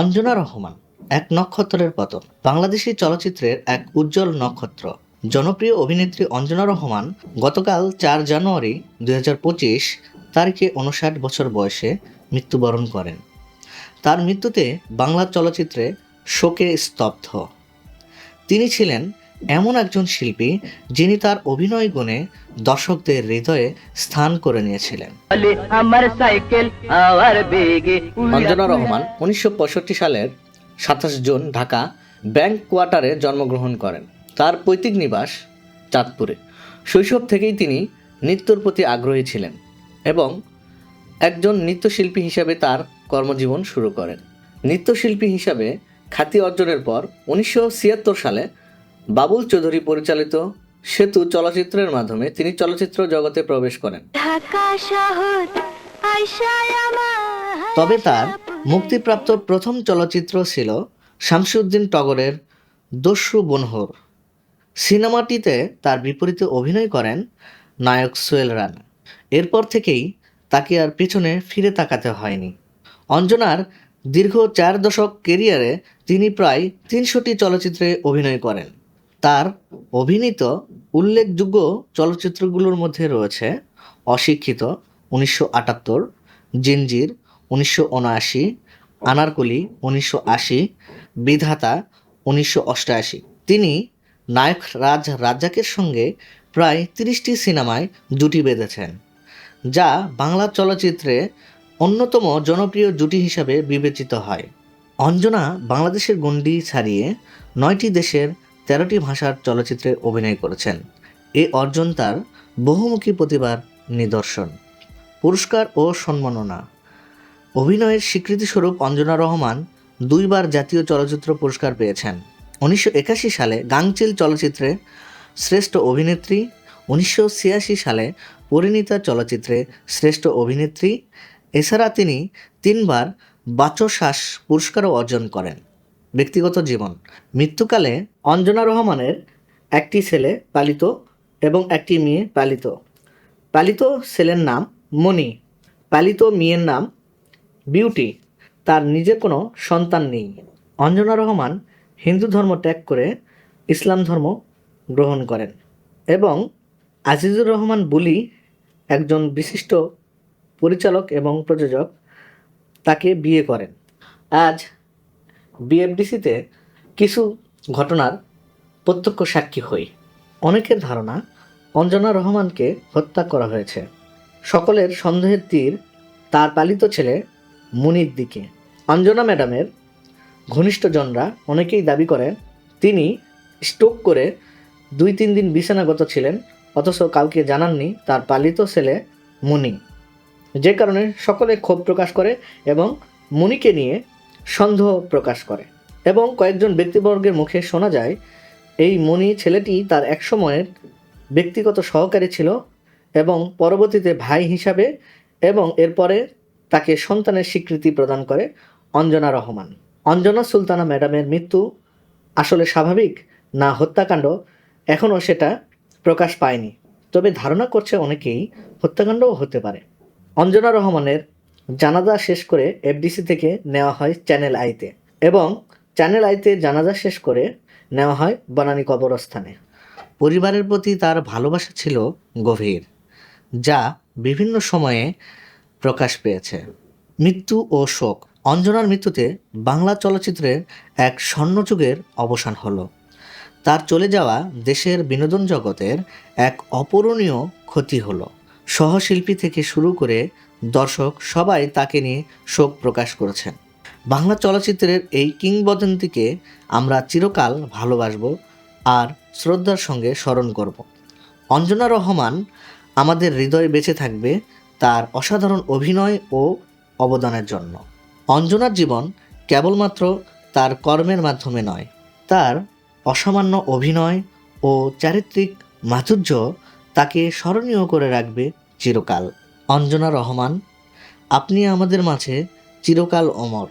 অঞ্জনা রহমান, এক নক্ষত্রের পতন। বাংলাদেশি চলচ্চিত্রের এক উজ্জ্বল নক্ষত্র। জনপ্রিয় অভিনেত্রী অঞ্জনা রহমান গতকাল চার জানুয়ারি দু হাজার পঁচিশ তারিখে উনষাট বছর বয়সে মৃত্যুবরণ করেন। তার মৃত্যুতে বাংলা চলচ্চিত্রে শোকে স্তব্ধ। তিনি ছিলেন এমন একজন শিল্পী যিনি তার অভিনয় গুণে দর্শকদের হৃদয়ে স্থান করে নিয়েছিলেন। অঞ্জনা রহমান উনিশশো সালের সাতাশ জুন ঢাকা ব্যাংক কোয়ার্টারে জন্মগ্রহণ করেন। তার পৈতৃক নিবাস চাঁদপুরে। শৈশব থেকেই তিনি নৃত্যর প্রতি আগ্রহী ছিলেন এবং একজন নৃত্যশিল্পী হিসাবে তার কর্মজীবন শুরু করেন। নৃত্যশিল্পী হিসাবে খ্যাতি অর্জনের পর উনিশশো ছিয়াত্তর সালে বাবুল চৌধুরী পরিচালিত সেতু চলচ্চিত্রের মাধ্যমে তিনি চলচ্চিত্র জগতে প্রবেশ করেন। তবে তার মুক্তিপ্রাপ্ত প্রথম চলচ্চিত্র ছিল শামসুদ্দিন টগরের দস্যু বনহর। সিনেমাটিতে তার বিপরীতে অভিনয় করেন নায়ক সোহেল রানা। এরপর থেকেই তাকে আর পিছনে ফিরে তাকাতে হয়নি। অঞ্জনার দীর্ঘ চার দশক কেরিয়ারে তিনি প্রায় তিনশোটি চলচ্চিত্রে অভিনয় করেন। তার অভিনীত উল্লেখযোগ্য চলচ্চিত্রগুলোর মধ্যে রয়েছে অশিক্ষিত উনিশশো আটাত্তর, জিঞ্জির উনিশশো উনআশি, আনারকলি উনিশশো আশি, বিধাতা উনিশশো অষ্টআশি তিনি নায়ক রাজ রাজ্জাকের সঙ্গে প্রায় তিরিশটি সিনেমায় জুটি বেঁধেছেন, যা বাংলা চলচ্চিত্রে অন্যতম জনপ্রিয় জুটি হিসাবে বিবেচিত হয়। অঞ্জনা বাংলাদেশের গণ্ডি ছাড়িয়ে নয়টি দেশের তেরোটি ভাষার চলচ্চিত্রে অভিনয় করেছেন। এ অর্জন তার বহুমুখী প্রতিভার নিদর্শন। পুরস্কার ও সম্মাননা। অভিনয়ের স্বীকৃতিস্বরূপ অঞ্জনা রহমান দুইবার জাতীয় চলচ্চিত্র পুরস্কার পেয়েছেন। উনিশশো একাশি সালে গাংচিল চলচ্চিত্রে শ্রেষ্ঠ অভিনেত্রী, উনিশশো ছিয়াশি সালে পরিণীতা চলচ্চিত্রে শ্রেষ্ঠ অভিনেত্রী, এছাড়া তিনি তিনবার বাচশ্বাস পুরস্কারও অর্জন করেন। ব্যক্তিগত জীবন। মৃত্যুকালে অঞ্জনা রহমানের একটি ছেলে পালিত এবং একটি মেয়ে পালিত। পালিত ছেলের নাম মণি। পালিত মেয়ের নাম বিউটি। তার নিজের কোনো সন্তান নেই। অঞ্জনা রহমান হিন্দু ধর্ম ত্যাগ করে ইসলাম ধর্ম গ্রহণ করেন এবং আজিজুর রহমান বুলি একজন বিশিষ্ট পরিচালক এবং প্রযোজক তাকে বিয়ে করেন। আজ বিএফডিসিতে কিছু ঘটনার প্রত্যক্ষ সাক্ষী হই। অনেকের ধারণা, অঞ্জনা রহমানকে হত্যা করা হয়েছে। সকলের সন্দেহের তীর তার পালিত ছেলে মুনির দিকে। অঞ্জনা ম্যাডামের ঘনিষ্ঠজনরা অনেকেই দাবি করেন তিনি স্টোক করে দুই তিন দিন বিছানাগত ছিলেন, অথচ কাউকে জানাননি তার পালিত ছেলে মুনি। যে কারণে সকলে ক্ষোভ প্রকাশ করে এবং মুনিকে নিয়ে সন্দেহ প্রকাশ করে। এবং কয়েকজন ব্যক্তিবর্গের মুখে শোনা যায়, এই মণি ছেলেটি তার এক সময়ের ব্যক্তিগত সহকারী ছিল এবং পরবর্তীতে ভাই হিসাবে এবং এরপরে তাকে সন্তানের স্বীকৃতি প্রদান করে অঞ্জনা রহমান। অঞ্জনা সুলতানা ম্যাডামের মৃত্যু আসলে স্বাভাবিক না হত্যাকাণ্ড এখনও সেটা প্রকাশ পায়নি। তবে ধারণা করছে অনেকেই হত্যাকাণ্ডও হতে পারে। অঞ্জনা রহমানের জানাজা শেষ করে এফডিসি থেকে নেওয়া হয় চ্যানেল আইতে এবং চ্যানেল আইতে জানাজা শেষ করে নেওয়া হয় বনানী কবরস্থানে। পরিবারের প্রতি তার ভালোবাসা ছিল গভীর, যা বিভিন্ন সময়ে প্রকাশ পেয়েছে। মৃত্যু ও শোক। অঞ্জনার মৃত্যুতে বাংলা চলচ্চিত্রের এক স্বর্ণযুগের অবসান হলো। তার চলে যাওয়া দেশের বিনোদন জগতের এক অপূরণীয় ক্ষতি হলো। সহশিল্পী থেকে শুরু করে দর্শক সবাই তাকে নিয়ে শোক প্রকাশ করেছেন। বাংলা চলচ্চিত্রের এই কিংবদন্তিকে আমরা চিরকাল ভালোবাসব আর শ্রদ্ধার সঙ্গে স্মরণ করব। অঞ্জনা রহমান আমাদের হৃদয়ে বেঁচে থাকবে তার অসাধারণ অভিনয় ও অবদানের জন্য। অঞ্জনার জীবন কেবলমাত্র তার কর্মের মাধ্যমে নয়, তার অসামান্য অভিনয় ও চারিত্রিক মাধুর্য তাকে স্মরণীয় করে রাখবে চিরকাল। অঞ্জনা রহমান আপনি আমাদের মাঝে চিরকাল অমর।